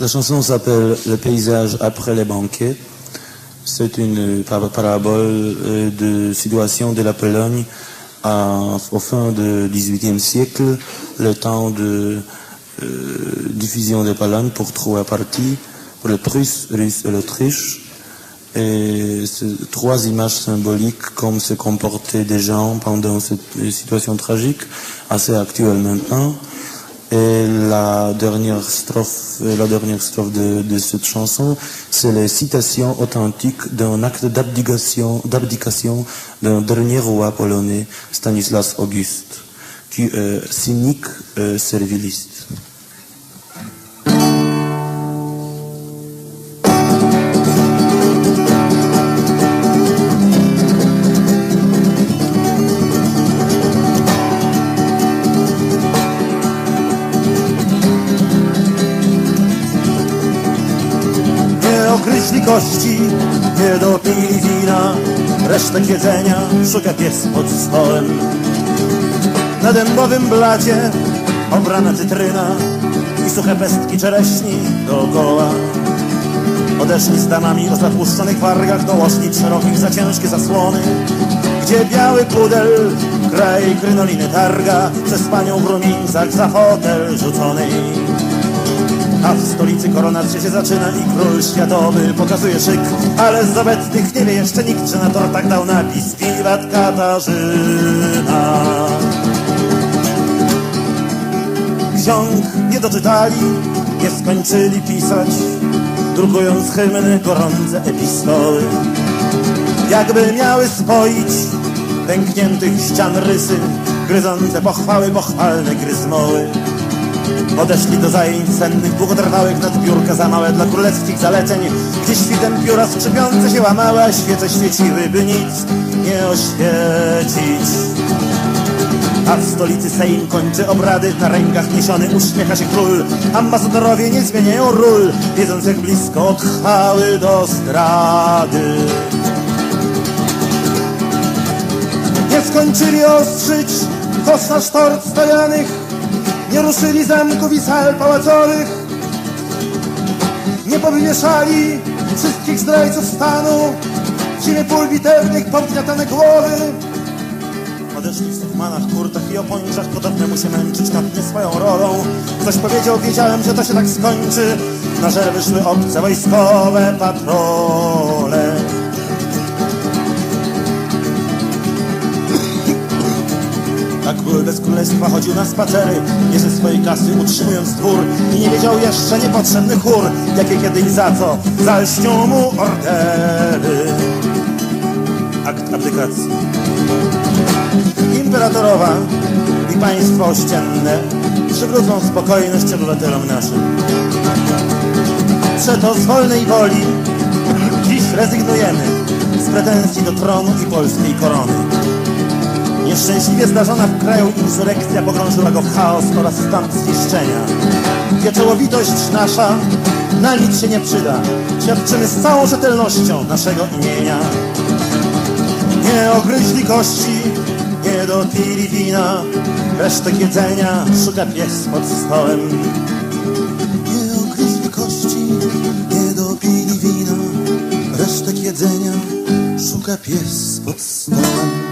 La chanson s'appelle Le paysage après les banquets. C'est une par- parabole euh, de situation de la Pologne à- au fin du XVIIIe siècle, le temps de euh, diffusion de Pologne pour trois parties, pour les Prusses, Russes et l'Autriche. Et trois images symboliques comme se comportaient des gens pendant cette situation tragique, assez actuelle maintenant. Et la dernière strophe, euh, la dernière strophe de, de cette chanson, c'est les citations authentiques d'un acte d'abdication, d'un dernier roi polonais, Stanislas Auguste, qui est cynique, euh, serviliste. Nie okryśli kości, nie dopili wina Resztek jedzenia szuka pies pod stołem. Na dębowym blacie obrana cytryna I suche pestki czereśni dookoła. Odeszli z damami o zatłuszczonych wargach Do łożnic szerokich za ciężkie zasłony Gdzie biały pudel kraj krynoliny targa Przez panią w rumieńcach za fotel rzucony a w stolicy koronacja się zaczyna i król światowy pokazuje szyk. Ale z obecnych nie wie jeszcze nikt, że na tortach dał napis. Wiwat Katarzyna. Ksiąg nie doczytali, nie skończyli pisać Drukując hymny, gorące epistoły. Jakby miały spoić pękniętych ścian rysy Gryzące pochwały, pochwalne gryzmoły Odeszli do zajęć sennych, długotrwałych nad biurka za małe dla królewskich zaleceń, gdzie świtem pióra skrzypiące się łamały, a świece świeciły, by nic nie oświecić. A w stolicy Sejm kończy obrady, na rękach niesiony uśmiecha się król. Ambasadorowie nie zmieniają ról, wiedząc jak blisko odchwały do zdrady. Nie skończyli ostrzyć kos na sztort stawianych, nie ruszyli zamków i sal pałacowych, nie powywieszali wszystkich zdrajców stanu, w zimie pól bitewnych powgniatane głowy. Odeszli w sukmanach, kurtach i opończach, podobne mu się męczyć nad nie swoją rolą. Ktoś powiedział, wiedziałem, że to się tak skończy, na żer wyszły obce wojskowe patrole. Król bez królestwa chodził na spacery, nie ze swojej kasy utrzymując dwór i nie wiedział jeszcze niepotrzebny chór, jakie kiedy i za co zalśnią mu ordery. Akt abdykacji. Imperatorowa i państwo ościenne przywrócą spokojność obywatelom naszym. Przeto z wolnej woli dziś rezygnujemy z pretensji do tronu i polskiej korony. Nieszczęśliwie zdarzona w kraju insurekcja pogrążyła go w chaos oraz stan zniszczenia. Wieczołowitość nasza na nic się nie przyda. Świadczymy z całą rzetelnością naszego imienia. Nie ogryźli kości, nie dopili wina, resztek jedzenia szuka pies pod stołem. Nie ogryźli kości, nie dopili wina, resztek jedzenia szuka pies pod stołem.